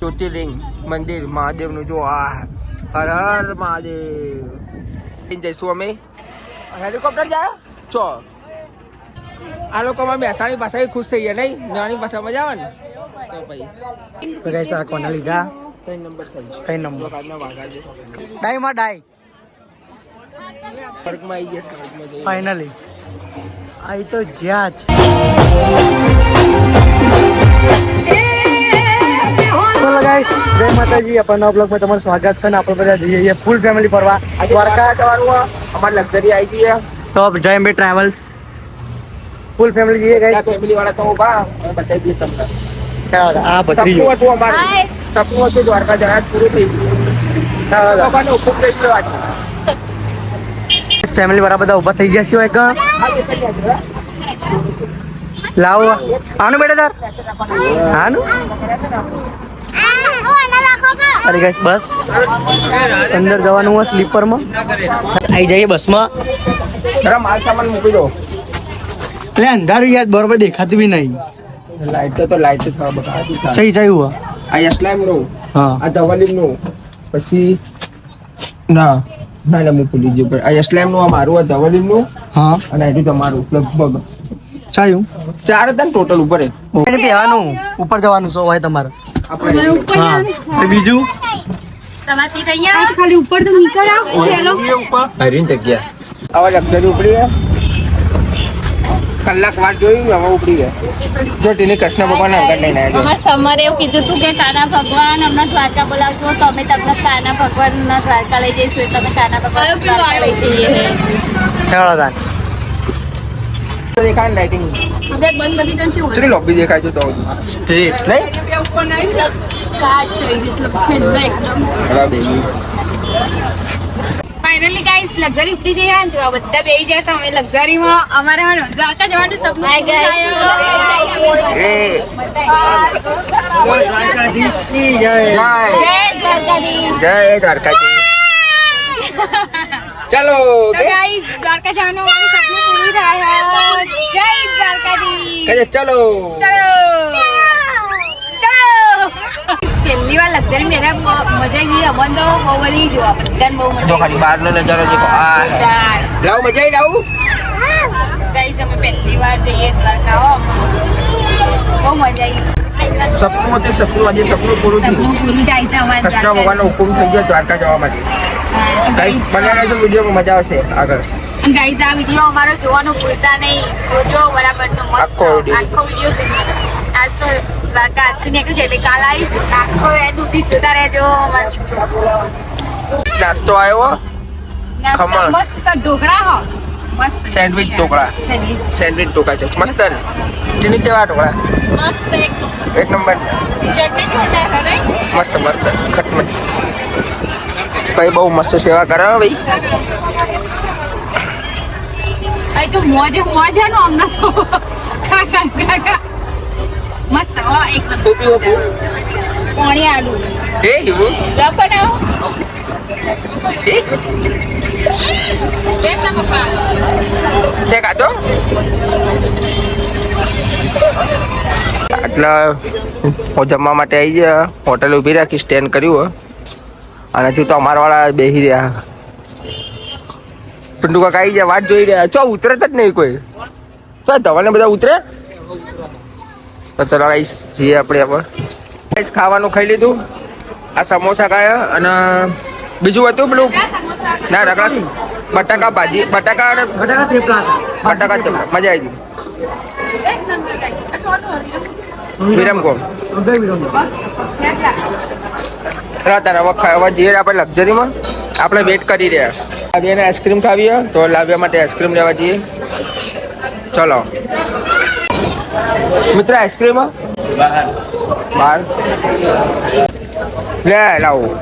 જ્યોતિર્લિંગ મંદિર મહાદેવનું જો આ હર હર મહાદેવ. જઈશું અમે. હેલિકોપ્ટર જાય ચો આ લોકોમાં મહેસાણી પાસે ખુશ થઈ ગયા નહીં? નાની ભાષા મજા આવે ને? તો પછી. તો આ કોના લીધા? ત્રણ નંબર છે. કઈ નંબર. છે. ડાઈ માં ડાઈ વર્ગમાં આવી ગયા વર્ગમાં ફાઇનલી આ તો જ્યાં જ. ચલો ગાઈસ જય માતાજી. આપણના બ્લોગમાં તમારું સ્વાગત છે ને આપણે બધા જઈએ છીએ ફૂલ ફેમિલી ફરવા. દ્વારકા જવાનું અમારે લક્ઝરી આવી ગઈ તો જય Ambe travels full family guys guys family વાળા તો ઊભા બતાવી દઈએ તમને. આ ભત્રીજો સપનું હતું અમારે. સપનું હતું દ્વારકા જણા પૂરું થઈ ગયું. બાબાનો આજે. ફેમિલી વાળા બધા ઊભા થઈ ગયા છે એક લાવો. આનું બેટા તાર. આનું અરે ગાઈસ બસ. અંદર જવાનું હોય સ્લીપરમાં. આવી જઈએ બસમાં. જરા માલ સામાન મૂકી દો. એટલે અંધારું યાર બરોબર દેખાતું બી નહીં. લાઈટ તો લાઈટ તો થવા બતાવતી છે. સહી સહી હુઆ આ યશલામનું હા. આ દવાલીમનું. પછી ના. ના ના ભૂલી ગયો. પણ આ યશલામનું આ મારું આ દવાલીમનું. હા. અને આ તમારું લગભગ. સાયું ચાર હતા ટોટલ ઉપર જ. ઉપર જવાનું સો હોય તમારે. આપણે હા. અને બીજું? ખાલી ઉપર તો નીકળ આવ. ચલો હરીન જગ્યા. આવા લક્ઝરી ઉપડી ગયા કલાક વાર જોઈ હવે ઉપડી ગયા જો ટીની કૃષ્ણ ભગવાન આગળ લઈને આવ્યો. અમાર સમરે એવું કીધું હતું કે કાના ભગવાન અમને દ્વારકા બોલાવજો તો અમે તમને કાના ભગવાનના દ્વારકા લઈ જઈશું એટલે અમે કાના ભગવાન દ્વારકા લઈ જઈએ. હેળો તો દેખાય ને લાઇટિંગ છે? ચલી લોબી દેખાય છે તો સ્ટ્રીટ નહીં? કાચ છે છેલ્લે એકદમ બેબી ફાઇનલી ગાઈસ લક્ઝરી ઉપડી જઈ રહ્યા આ બધા બેહી જાય છે અમે લક્ઝરીમાં અમારે દ્વારકા જવાનું સપનું દ્વારકાધીશ કી જય. જય. જય દ્વારકાધીશ. જય દ્વારકાજી ચાલો તો ગાઈસ દ્વારકા જવાનું અમારું સપનું પૂરું થાય જય દ્વારકાધીશ. કહે ચલો. ચલો. પહેલી વાર લક્ઝરી મેરા મજા આવી અમન તો બહુ બધી જોવા બધાને બહુ મજા ખાલી બહારનો નજારો દેખો આ લાવ મજા આવી લાવું ગાઈસ અમે પહેલી વાર જઈએ દ્વારકા હો. બહુ મજા આવી. સપનું હતું સપનું આજે સપનું પૂરું થયું. સપનું પૂરું થાય છે અમારે કૃષ્ણ ભગવાનનો હુકમ થઈ ગયો દ્વારકા જવા માટે. ગાઈસ બને રહેજો વિડીયોમાં મજા આવશે આગળ. ગાઈઝ આ વીડિયો અમારો જોવાનું ભૂલતા નહીં. જોજો બરાબરનો મસ્ત આખો. વીડિયો જોજો. આજ તો દ્વારકા આજથી નીકળી જાય એટલે કાલ આવીશ. આખો એ દૂધી જોતા રહેજો અમારો નાસ્તો આવ્યો? ખમણ. મસ્ત ઢોકળા હો. મસ્ત સેન્ડવિચ ઢોકળા. સેન્ડવિચ ઢોકળા ઢોકા છે. મસ્ત ને? તેની ઢોકળા? મસ્ત એક. નંબર ચટણી? મસ્ત મસ્ત. ખટમટ. ભાઈ બહુ મસ્ત સેવા કરે ભાઈ. આ તો મોજ મોજે નો અમને તો. ખા ખા મસ્ત ઓ એક નંબર ઓપી ઓપી પોણી આલુ. એ એવું રબ બનાવો તે. એટલે હું જમવા માટે આવી ગયા. હોટલ ઊભી રાખી સ્ટેન્ડ કર્યું અને હજુ તો અમારા વાળા બેસી રહ્યા. પિન્ટુ કાકા આવી ગયા વાટ જોઈ રહ્યા. ચો ઉતરે જ નહીં કોઈ. ચો તમને બધા ઉતરે? તો ચલો ગાઈસ જઈએ આપણે આપણે ગાઈસ ખાવાનું ખાઈ લીધું. આ સમોસા ખાયા અને બીજું હતું પેલું? ના રગડા શું બટાકા ભાજી. બટાકા અને બટાકા થેપલા. મજા આવી ગઈ. વિરમ કોમ રાતા વખા ખાવા જઈએ આપણે લક્ઝરીમાં આપણે વેટ કરી રહ્યા. આ બેને આઈસ્ક્રીમ ખાવી તો લાવ્યા માટે આઈસ્ક્રીમ લેવા જઈએ. ચલો. મિત્ર આઈસ્ક્રીમ? બહાર. લે લાવું.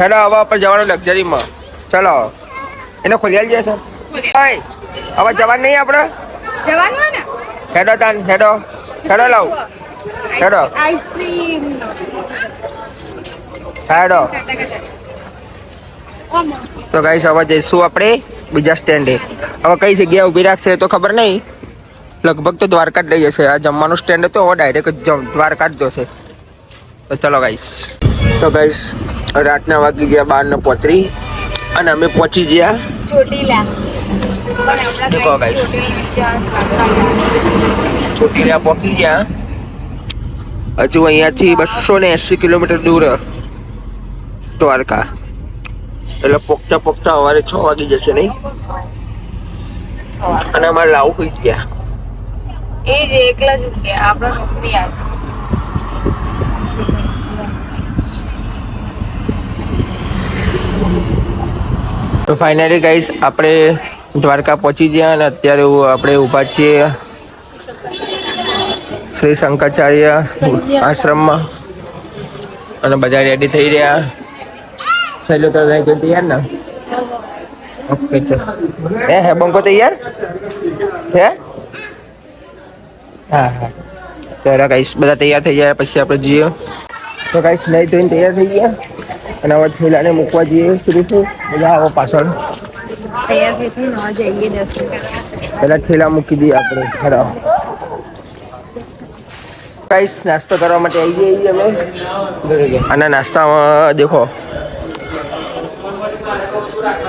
હેલો હવે આપણે જવાનું લક્ઝરીમાં. ચલો. એને ખોલી આલી જશે ઓય હવે જવાનું નહીં આપણે? જવાનું હેડો તાન હેડો. હેડો લાવું. હેડો. આઈસ્ક્રીમ હેડો. તો ગાઈસ, હવે જઈશું આપણે બીજા સ્ટેન્ડે. હવે કઈ જગ્યાએ ઊભી રાખશે એ તો ખબર નહીં. લગભગ તો દ્વારકા જ લઈ જશે. આ જમવાનું સ્ટેન્ડ હતો ડાયરેક્ટ દ્વારકા જ જશે. તો ચલો ગાઈસ. તો ગાઈસ, રાતના વાગી ગયા બાર ને પોતરી અને અમે પહોંચી ગયા ચોટીલા પણ હમણાં દેખો guys guys. ચોટીલા ત્યાં ખાખરા. ચોટીલા પહોંચી ગયા. હજુ અહીંયાથી બસો ને એંસી કિલોમીટર દૂર. દ્વારકા. એટલે પોખતા પોખતા સવારે છ વાગી જશે નહીં? અને અમારે લાવું હોય ગયા એ જ એકલા જ આપણો નોકરી તો ફાઇનલી ગાઈસ આપણે દ્વારકા પહોંચી ગયા અને અત્યારે આપણે ઊભા છીએ શ્રી શંકરાચાર્ય આશ્રમમાં. અને બધા રેડી થઈ રહ્યા. સહેલો તો રહી ગયો તૈયાર ને ઓકે ચલ હે હે બંકો તૈયાર હે હા હા તો ગાઈસ બધા તૈયાર થઈ ગયા પછી આપણે જઈએ તો ગાઈસ નહીં ધોઈને તૈયાર થઈ ગયા અને હવે થેલાને મૂકવા જઈએ શ્રીફળ બધા આવો પાછળ પેલા થેલા મૂકી દઈએ આપણે ખરા ગાઈસ નાસ્તો કરવા માટે આવી જઈએ અમે અને નાસ્તામાં દેખો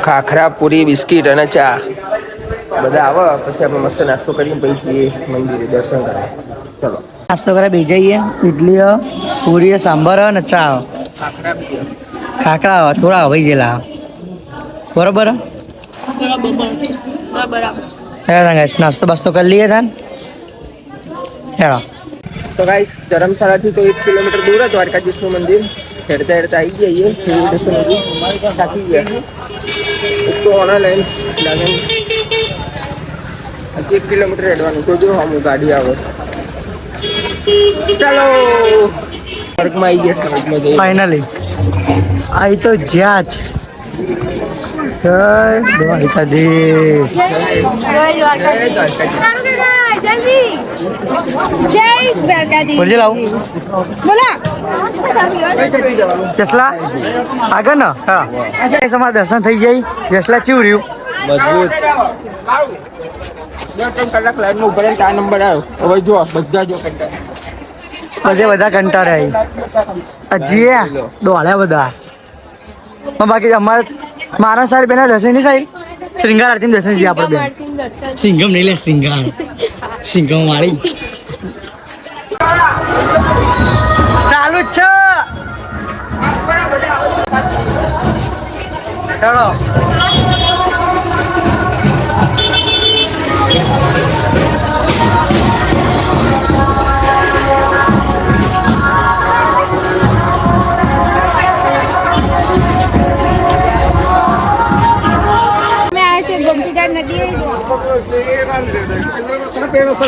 ખાખરા પૂરી બિસ્કિટ અને ચા. બધા આવે પછી આપણે મસ્ત નાસ્તો કરીને પછી જઈએ મંદિરે દર્શન કરવા. ચલો. નાસ્તો કરે બે જઈએ. ઇડલી પૂરી સાંભાર અને ચા. ખાખરા થોડા ભાઈ ગયેલા. બરોબર? નાસ્તો બાસ્તો કરી લઈએ તાન હેડો. તો ગાઈસ ધર્મશાળાથી તો એક કિલોમીટર દૂર હતું દ્વારકાધીશનું મંદિર. હેડતા હેડતા આવી જઈએ રેલવે સ્ટેશન સુધી. થાકી ગયા. એક તો ઓનલાઈન લાગે હજી એક કિલોમીટર હેડવાનું તો જો અમુક ગાડી આવે. ચાલો. સ્વર્ગમાં આવી ગયા સ્વર્ગમાં જઈએ ફાઇનલી આઈ તો જ્યાં જ. જય દ્વારકાધીશ. જય દ્વારકાધીશ. જલ્દી. જય દ્વારકાધીશ. બોલજે લાવું? બોલા. જસલા આગળ ને. હા. સમા દર્શન થઈ જાય. જસલા ચીવ રહ્યું. મજબૂત. બે ત્રણ કલાક લાઈનમાં ઊભા રહીને આ. નંબર આવ્યો હવે જો બધા જો. બધે બધા કંટાળ્યા હજી દોડ્યા બધા. પણ બાકી અમારે મારા સાહેબ બેના દર્શન નહીં સાહેબ શ્રીંગાર આરતી દર્શન જઈએ આપણે બેન સિંગમ નહીં લે શ્રીંગાર સિંગમ વાળી ચાલુ જ છે. ચલો.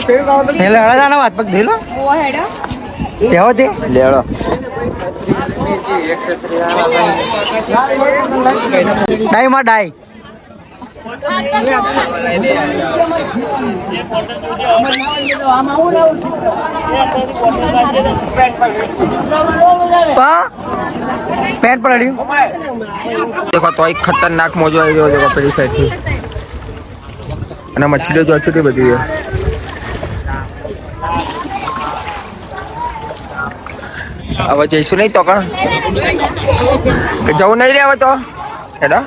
એટલે હળદાના વાત પગ ધેલો ઓ હેડો. કેવો તે. લેડો ડાઈ માં ડાઈ. પા. પેન્ટ પડાડ્યું દેખો તો એક ખતરનાક મોજો આવી ગયો દેખો પેલી સાઈડથી. અને મચ્છીઓ જો છે કે બધી. હવે જઈશું નહીં તો કણ જવું નહીં રે હવે તો? હેડો.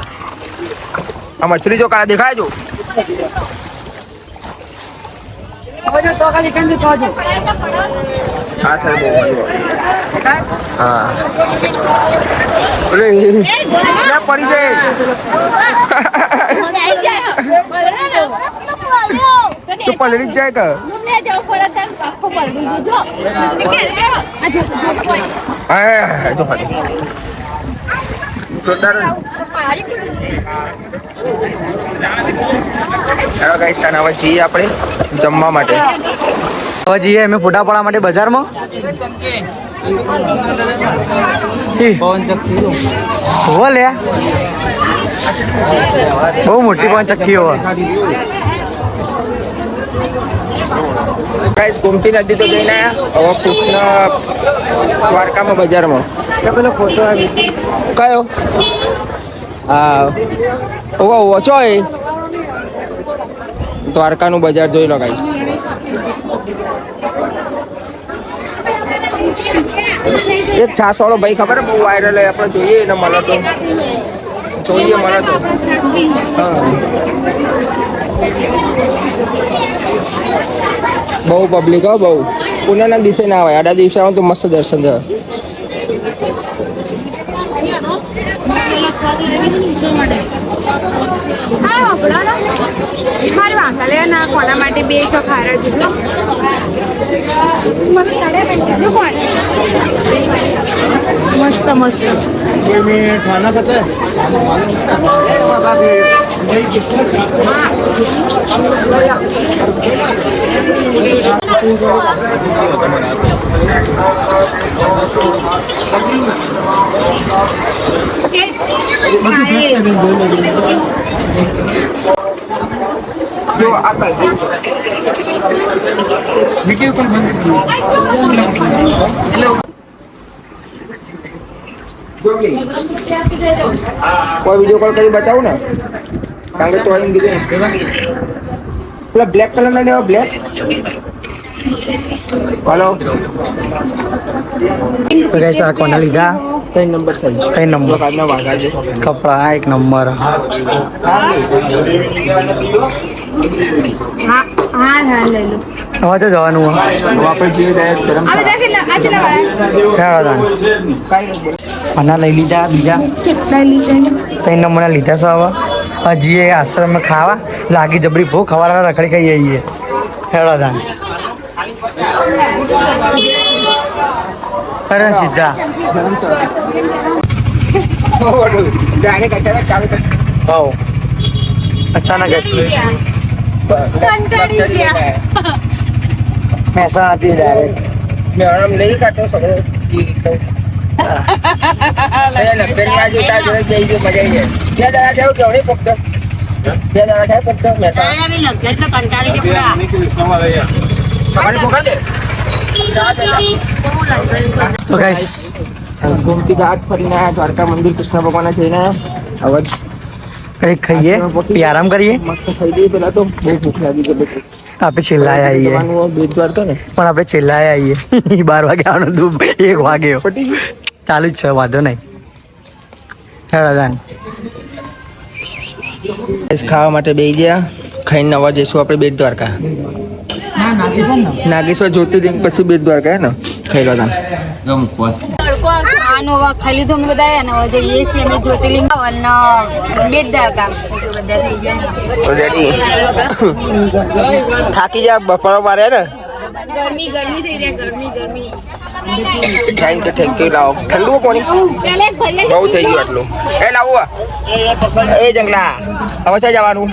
આ મછલી જો કાલે દેખાય જો? પડી જાય. પલળી જ જાય કે? આપણે જમવા માટે. હવે જઈએ અમે ફોટા પાડવા માટે બજારમાં. હો લે. બહુ મોટી પવન ચક્કી હો ગાઈસ ગોમતી નદી તો જઈને હવે કૃષ્ણ દ્વારકામાં બજારમાં. પેલો ફોટો કયો? હા ઓવો ઓછો એ? દ્વારકાનું બજાર જોઈ લો ગાઈસ એક છાસ વાળો ભાઈ ખબર બહુ વાયરલ હોય આપણે જોઈએ એને મળે તો. જોઈએ મળે તો. હા. બહુ પબ્લિક હો બહુ. પુનાના દિવસે ના આવે આડા દિવસે આવો તો મસ્ત દર્શન થાય મારે વાંકા ના કોના માટે બે જેટલો કોણ મસ્ત મસ્ત ખાના આ કઈ જો કે કોઈ વીડિયો કોલ કરી બતાવું ને કારણ કે તો એમ કીધું ને. પેલા બ્લેક કલર ના લેવા બ્લેક હલો તો ગાઈસ આ કોના લીધા કઈ નંબર સાહેબ કઈ નંબર આજના વાઘા છે કપડા આ એક નંબર હા હા હા લઈ લો હવે તો જવાનું હો. હવે આપણે જઈએ ડાયરેક્ટ આ બધા ધરમશાળા કેટલા આ કેટલા વાળા હેડો તાણ. કાંઈ નથી. આના લઈ લીધા બીજા કેટલા લીધા ત્રણ નંબરના લીધા છે હવે હજી એ આશ્રમમાં ખાવા લાગી જબરી ભૂખ ખવાના રખડી ખાઈ આવીએ હેડો તાન અરે સીધા. ડાયરેક્ટ અચાનક. મહેસાણાથી ડાયરેક્ટ મેં નહીં કાઢતો સગળો ઈ તો. એ લખેરીમાં જો તાર જોડે જઈ જો મજા આવી જાય. બે દાડા જાઉં કે હવે ફક્ત? બે દાડા થાય ફક્ત મહેસાણા? સવારે પકડ દે. રાત હતા. તો ગાઈસ ગોમતી ઘાટ ફરીને આયા, દ્વારકા મંદિર કૃષ્ણ ભગવાન જઈને આયા. હવે જ કંઈક ખાઈએ પછી આરામ કરીએ મસ્ત ખાઈ દઈએ પેલા તો બહુ ભૂખ લાગી છે બધું આપણે છેલ્લા આવીએ જવાનું હોય બેટ દ્વારકા ને પણ આપણે છેલ્લા આવીએ બાર વાગે આવવાનું તું એક વાગ્યો પટી ગયું ચાલુ જ છે વાંધો નહીં. હેડો તાન. ખાવા માટે બેસી ગયા. ખાઈને નવા જઈશું આપણે બેટ દ્વારકા. નાગેશ્વર જ્યોતિર્લિંગ પછી બેટ દ્વારકા હે ને? ખાઈ લો તાન. આનો વા ખાલી તો અમે બધા અને હવે જઈએ છીએ અમે જ્યોતિર્લિંગ અને બેટ દ્વારકા. બધા થઈ જાય રેડી થાકી જા બફારો મારે ને? ગરમી ગરમી થઈ રહી ગરમી ગરમી. થેન્ક યુ થેન્ક યુ લાવો. ઠંડુ પાણી? બહુ થઈ ગયું આટલું. એ લાવો એ જંગલા. હવે છે જવાનું?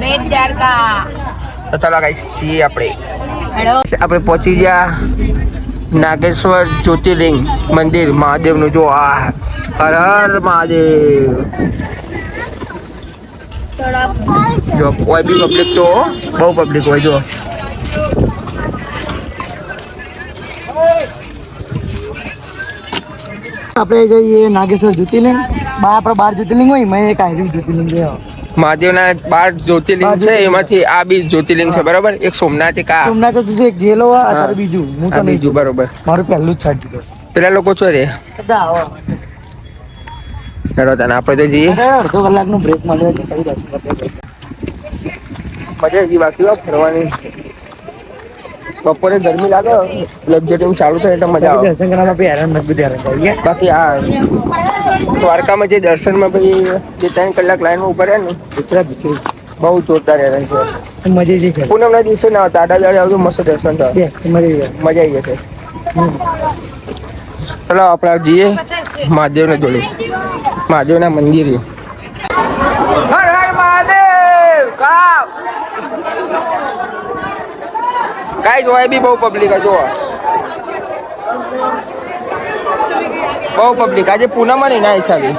બેટ દ્વારકા. તો ચાલો ગાઈસ છીએ આપણે. હેલો. આપણે પહોંચી ગયા નાગેશ્વર જ્યોતિર્લિંગ મંદિર. મહાદેવનું જો આ હર હર મહાદેવ. જો કોઈ બી પબ્લિક તો બહુ પબ્લિક હોય જો. આપણે જઈએ નાગેશ્વર જ્યોતિર્લિંગ. બા આપણે બાર જ્યોતિર્લિંગ હોય મેં એક આયરું જ્યોતિર્લિંગ છે મહાદેવના બાર જ્યોતિર્લિંગ છે એમાંથી આ બી જ્યોતિર્લિંગ છે બરાબર? એક સોમનાથ એક આ. સોમનાથ તો એક જેલો અત્યારે બીજું. હું તો બીજું બરોબર. મારું પહેલું જ છાંટ પેલા લોકો છો રે? બધા તને આપણે તો જઈએ. અડધો કલાકનો બ્રેક મળ્યો છે મજા આવી બાકી ફરવાની. બપોરે ગરમી લાગે લક્ઝરી ચાલુ થાય એટલે મજા આવે. દર્શન કરવા પછી હેરાન મજબૂત હેરાન કરીએ બાકી આ દ્વારકામાં જે દર્શનમાં ભાઈ જે ત્રણ કલાક લાઈનમાં ઊભા રહ્યા ને બિચરા બિચરી બહુ જોરદાર હેરાન છે. મજા આવી છે પૂનમના દિવસે ના તાડા દાડે આવજો મસ્ત દર્શન થાય. બે મજા આવી જશે. ચલો આપણે જઈએ. મહાદેવને જોડે. મહાદેવના મંદિરે હર હર મહાદેવ કાવ ગાઈસ હોય બી બહુ પબ્લિક જો બહુ પબ્લિક આજે પૂનમ ને ના હિસાબે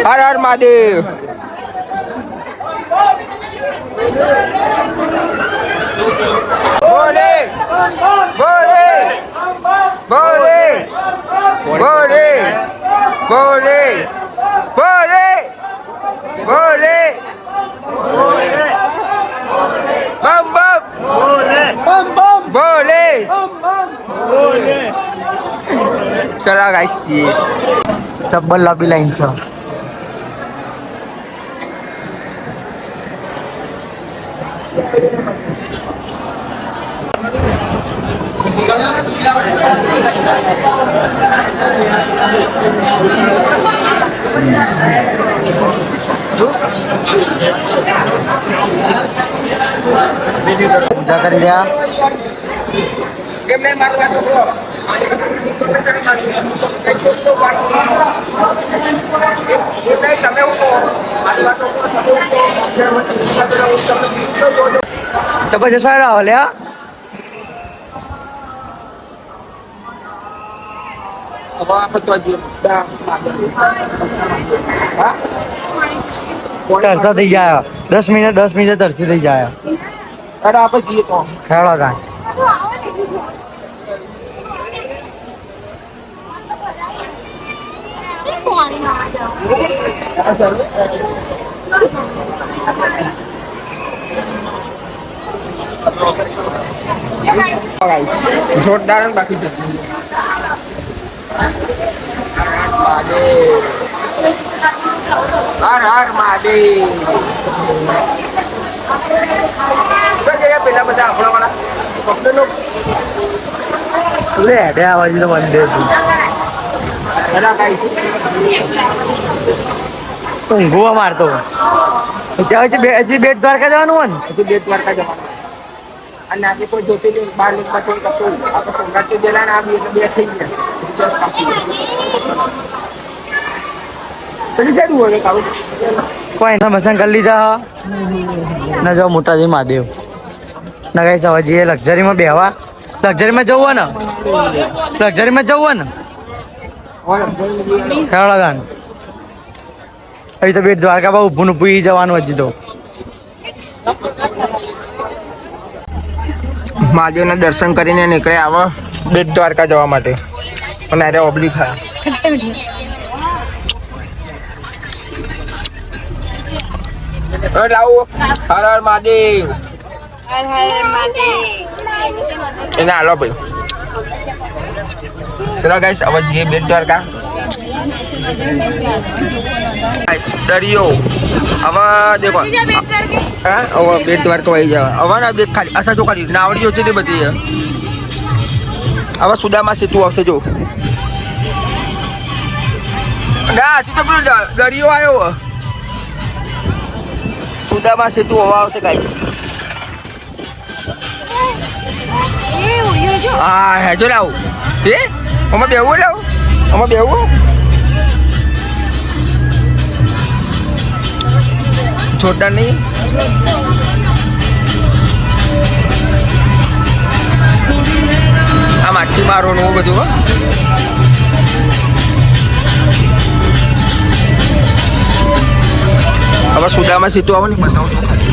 હર હર મહાદેવ બોલે બોલે બોલે બોલે બોલે બોલે ગાઈસ જઈએ ચબ્બલ લાંબી લાઈન છે પૂજા કરી રહ્યા કેમ નહીં મારું વાતો કરો તમે હું કહો મારી વાતો કરો તમે હું કહો ચપ્પલ જસવા રહ્યો લ્યા હવે આપણે તો હજી બધા હા તરસા થઈ જાય દસ મિનિટ દસ મિનિટ તરસી થઈ જાય અરે આપણે જઈએ તો ખેડો કાંઈ જોરદાર બાકી છે. હર હર મહાદેવ. પેલા બધા આપણા વાળા ભક્તો લે હેડે આવાજી તો મંદિર ઊંઘવા મારતો હજી બેટ દ્વારકા જવાનું હોય ને? હજુ બે દ્વારકા જવાનું. અને આજે કોઈ જોતી નહીં બાર લીધમાં કોઈ કશું આપણે સોમનાથ ગયેલા ને એટલે બે થઈ ગયા. દસ બાકી પેલી સાઈડ હોય કાળું કોઈ ના મસાન કરી લીધા ના જાઓ મોટાજી મહાદેવ. ના કઈ સવા લક્ઝરીમાં બેહવા. લક્ઝરીમાં જવું ને? લક્ઝરીમાં જવું ને? ખેડો ગાન અહીં તો બેટ દ્વારકા બા ઊભું ઊભું જવાનું હજી તો. મહાદેવના દર્શન કરીને નીકળે આવો બેટ દ્વારકા જવા માટે. અને અરે ઓબલી ખા લાવો. હર હર મહાદેવ. હર હર મહાદેવ. એને હાલો ભાઈ. ચલો ગાઈસ હવે જઈએ બેટ દ્વારકા. દરિયો. હવે દેખો. હા? હવે બેટ દ્વારકા આવી જવા. હવે ના દેખ ખાલી. અસા જો ખાલી. નાવડીઓ છે તે બધી. હવે સુદામા સેતુ આવશે જો. ના તું તો પેલો દરિયો આવ્યો સુદામા સેતુ હવા આવશે ગાઈસ હા હેજો લાવ એ આમાં બેવું લાવ આમાં બેવું જોરદાર નહીં આ માછીમારો નું બધું હવે સુદામાં સીધું આવો ને, બતાવું છું ખાલી.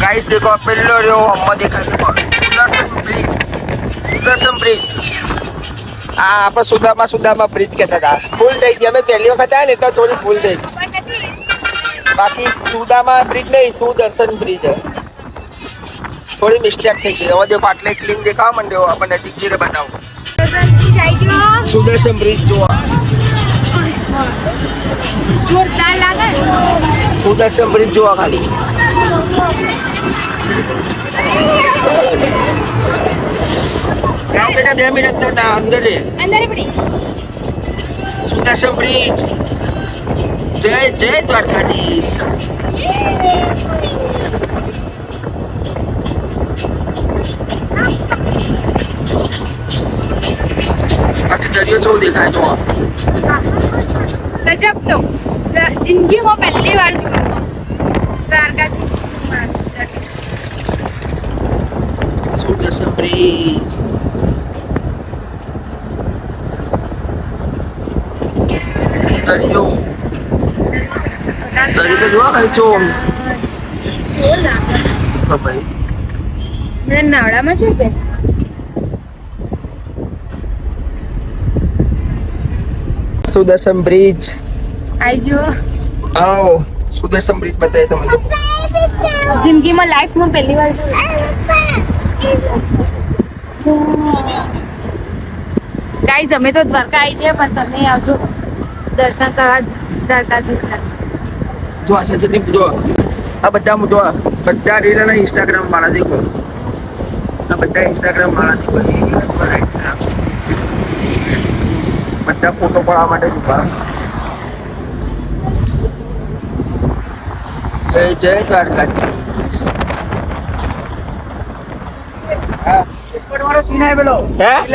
ગાઈસ દેખો પેલો રહ્યો હમણાં દેખાય સુદર્શન બ્રિજ આ આપણે સુદામા સુદામા બ્રિજ કહેતા હતા. ફૂલ થઈ ગઈ. અમે પહેલી વખત આવ્યા ને એટલે થોડી ફૂલ થઈ બાકી સુદામા બ્રિજ નહીં સુદર્શન બ્રિજ થોડી મિસ્ટેક થઈ ગઈ. હવે જો પાટલે ક્લીન દેખાવા માંડ્યો આપણે નજીક જીરે બતાવો. સુદર્શન બ્રિજ જોવા. જોરદાર લાગે. સુદર્શન બ્રિજ જોવા ખાલી. બેટા બે મિનિટ તો અંદર. અંદર પડી. સુદર્શન બ્રિજ જય જય દ્વારકાધીશ. બાકી દરિયો દેખાય જો ગજબનો જિંદગીમાં પહેલી વાર જોયો દ્વારકાધીશ બ્રિજ દરિયો દરિયો તો જોવા ખાલી ચોમ તો ભાઈ. મને નાવડામાં છે કે? સુદર્શન બ્રિજ. આઈ જો આવો. સુદર્શન બ્રિજ બતાવે તમે જો જિંદગીમાં લાઈફમાં પહેલી વાર ગાઈઝ અમે તો દ્વારકા આવી જઈએ પણ તમે આવજો. દર્શન કરવા દ્વારકાધીશના જો આ જો આ. બધા જો બધા રીલ અને ઇન્સ્ટાગ્રામ વાળા દેખો. આ બધા ઇન્સ્ટાગ્રામ વાળા દેખો. બધા ફોટો પાડવા માટે જ જય જય દ્વારકાધીશ. હે?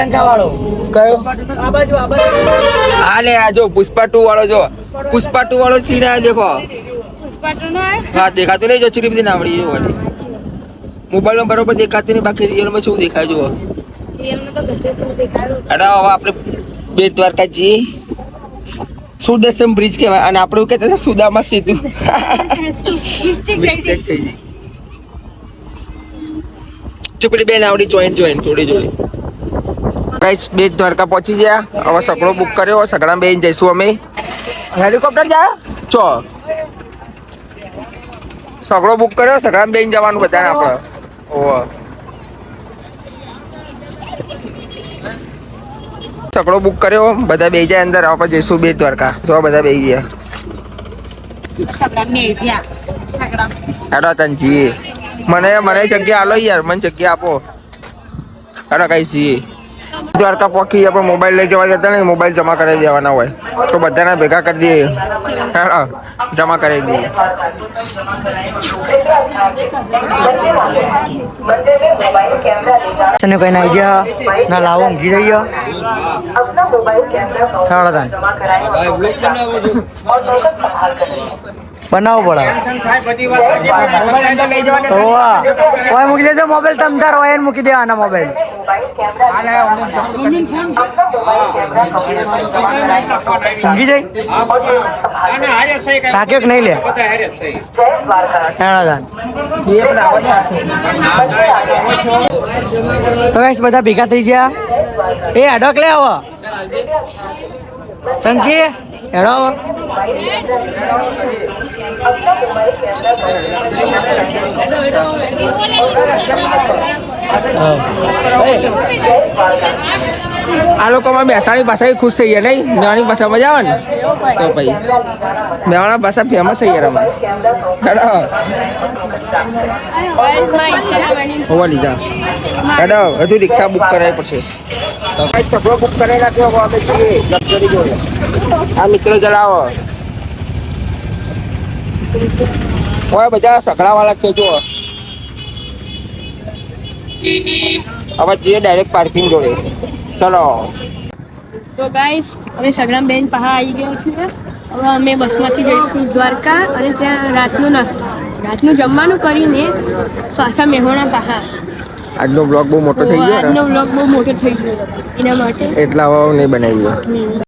પુષ્પા ટુ વાળો જો. પુષ્પા ટુ વાળો સીન આવ્યો દેખો. હા દેખાતું નહીં જો ચીરી બધી નાવડી જો વાળી મોબાઈલમાં બરોબર દેખાતું નહીં બાકી રિયલમાં શું દેખાય જુઓ. અરે હવે આપણે બેટ દ્વારકા જઈએ સુદર્શન બ્રિજ કહેવાય અને આપણે કહેતા હતા સુદામા સેતુ. મિસ્ટેક થઈ ગઈ. ચૂપડી બેન આવડી જોઈન જોઈન થોડી જોડી ગાઈસ બેટ દ્વારકા પહોંચી ગયા. હવે સકડો બુક કર્યો સકડા બેન જઈશું અમે. હેલિકોપ્ટર જાય ચો સકડો બુક કર્યો? સકડા બેન જવાનું બધાને આપણે? ઓહો. સગડો બુક કર્યો? બધા બે જાય અંદર આપણે જઈશું બેટ દ્વારકા. જો બધા બે ગયા. સગડા સગડા હેડો તનજી મને મને જગ્યા આલો યાર મને જગ્યા આપો. હેડો કઈ છીએ દ્વારકા પોકી આપણે મોબાઈલ લઈ જવા જતા ને મોબાઈલ જમા કરાવી દેવાના હોય. તો બધાને ભેગા કરી દઈએ. જમા કરાવી દઈએ. ચને કોઈ ના ગયા? ના, લાવો, ઊંઘી જઈ ગયો. ખાવડો તાન. બનાવો પડે. ઓય, મૂકી દેજો મોબાઈલ તમ હોય મૂકી દેવાના મોબાઈલ ઊંઘી જઈ થાક્યો કે નહીં લે તો ગાઈસ બધા ભેગા થઈ ગયા એ અડક લે આવો ચંકી હેડો આવો આ લોકોમાં મહેસાણી ભાષા ખુશ થઈ ગયા નહીં? મેવાણી ભાષા મજા આવે ને? તો પછી. મેવાણા ભાષા ફેમસ થઈ ગયા હેડો હોવા લીધા હેડો હજુ રિક્ષા બુક કરાવી પડશે. સગડો બુક કરાવી નાખ્યો હવે અમે લક્ઝરી જોડે આ મિત્ર ચલાવો ઓય, બધા સગડા વાળા છે જો હવે જઈએ ડાયરેક્ટ પાર્કિંગ જોડે. ચલો. તો ગાઈસ અમે સગડામ બેન પહા આવી ગયા છીએ હવે અમે બસમાંથી જઈશું દ્વારકા અને ત્યાં રાતનું નાસ્તો. રાતનું જમવાનું કરીને પાછા મેહોણા પહા. આજનો બ્લોગ બહુ મોટો થઈ ગયો આજનો બ્લોગ બહુ મોટો થઈ ગયો. એના માટે. એટલા નહીં બનાવી.